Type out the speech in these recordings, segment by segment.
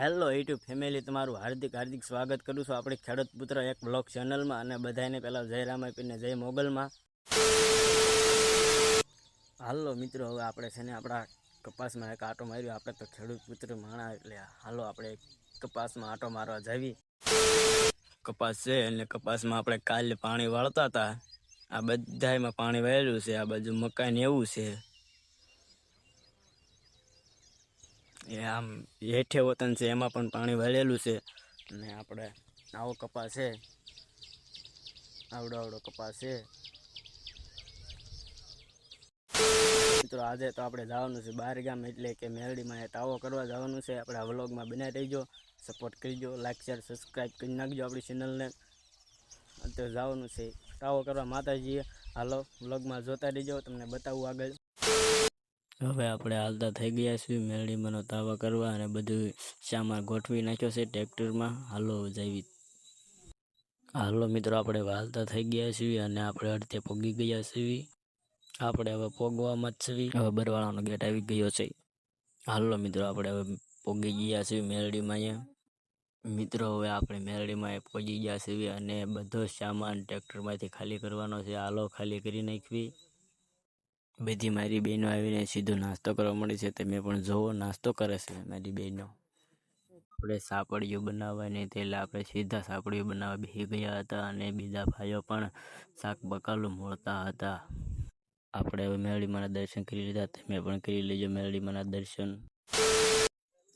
Hello YouTube family તમારું હાર્દિક હાર્દિક સ્વાગત કરું છું આપણી ખેડૂત પુત્ર એક બ્લોગ ચેનલમાં અને બધાને પહેલાં જય રામાપીરને જય મોગલમાં. હાલો મિત્રો, હવે આપણે છે ને આપણા કપાસમાં એક આટો માર્યો. આપણે તો ખેડૂત પુત્ર માણા એટલે હાલો આપણે કપાસમાં આટો મારવા જાવી. કપાસ છે એટલે કપાસમાં આપણે કાલે પાણી વાળતા હતા. આ બધામાં પાણી વહેલું છે, આ બાજુ મકાઈ ને એવું છે. એ આમ હેઠે વતન છે, એમાં પણ પાણી વળેલું છે. અને આપણે આવો કપાસ છે. આવડો આવડો કપાસ છે. મિત્રો, આજે તો આપણે જવાનું છે બહાર ગામ એટલે કે મેરડીમાં એ તાવો કરવા જવાનું છે. આપણે આ વ્લોગમાં બનાવી રહીજો. સપોર્ટ કરજો, લાઈક, શેર સબસ્ક્રાઈબ કરી નાખજો આપણી ચેનલને. અત્યારે જવાનું છે તાવો કરવા માતાજીએ. હાલો, વ્લોગમાં જોતા રહીજો. તમને બતાવું આગળ. હવે આપણે હાલતા થઈ ગયા છીએ, મેરડીમાંનો તાવા કરવા અને બધું સામાન ગોઠવી નાખ્યો છે ટ્રેક્ટરમાં. હાલો જઈવી હાલો મિત્રો, આપણે હાલતા થઈ ગયા છીએ અને આપણે અડધે પોગી ગયા છીએ. આપણે હવે પોગવામાં જ છીએ. હવે બરવાળાનો ગેટ આવી ગયો છે. હાલો મિત્રો, આપણે હવે પોગી ગયા છીએ મેરડીમાં અહીંયા. મિત્રો, હવે આપણે મેરડીમાં પહોંચી ગયા છીએ અને બધો સામાન ટ્રેક્ટરમાંથી ખાલી કરવાનો છે. હાલો, ખાલી કરી નાખવી. બધી મારી બહેનો આવીને સીધો નાસ્તો કરવા મળે છે તમે પણ જોવો, નાસ્તો કરે છે મારી બહેનો. આપણે સાપડીઓ બનાવવાની તેલા આપણે સીધા સાપડીઓ બનાવવા બેસી ગયા હતા અને બીજા ભાઈઓ પણ શાક બકાલું મળતા હતા. આપણે હવે મેરડીમાંના દર્શન કરી લીધા તમે પણ કરી લેજો મેરડીમાંના દર્શન.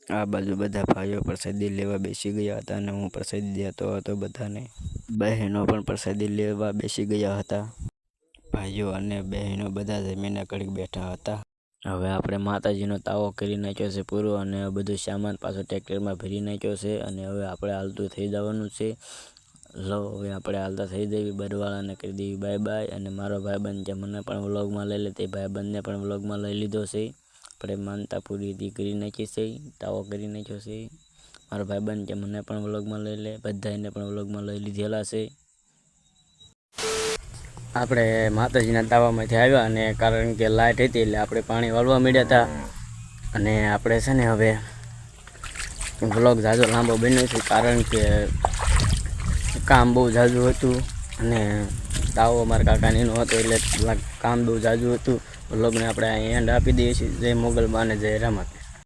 આ બાજુ બધા ભાઈઓ પ્રસાદી લેવા બેસી ગયા હતા અને હું પ્રસાદી દેતો હતો બધાને. બહેનો પણ પ્રસાદી લેવા બેસી ગયા હતા. ભાઈઓ અને બહેનો બધા જમીને કડીક બેઠા હતા. હવે આપણે માતાજીનો તાવો કરી નાખ્યો છે પૂરો અને બધું સામાન પાછો ટ્રેક્ટરમાં ભરી નાખ્યો છે અને હવે આપણે હાલતું થઈ જવાનું છે. લો, હવે આપણે હાલતા થઈ દેવી બરવાળાને કરી દેવી બાય બાય અને મારો ભાઈબંધ જે મને પણ વ્લોગમાં લઈ લે તે ભાઈબંધને પણ વ્લોગમાં લઈ લીધો છે. આપણે માનતા પૂરી હતી કરી નાખી છે, તાવો કરી નાખ્યો છે. મારો ભાઈબંધ જે મને પણ વ્લોગમાં લઈ લે બધાને પણ વ્લોગમાં લઈ લીધેલા છે. આપણે માતાજીના તાવામાંથી આવ્યા અને કારણ કે લાઇટ હતી એટલે આપણે પાણી વાળવા માંડ્યા હતા અને આપણે છે ને હવે વ્લોગ ઝાઝો લાંબો બન્યો છે કારણ કે કામ બહુ ઝાઝું હતું અને તાવો મારા કાકાને એનો હતો એટલે કામ બહુ ઝાઝું હતું. બ્લોગને આપણે એન્ડ આપી દઈએ છીએ. જય મોગલમાં અને જય રામા.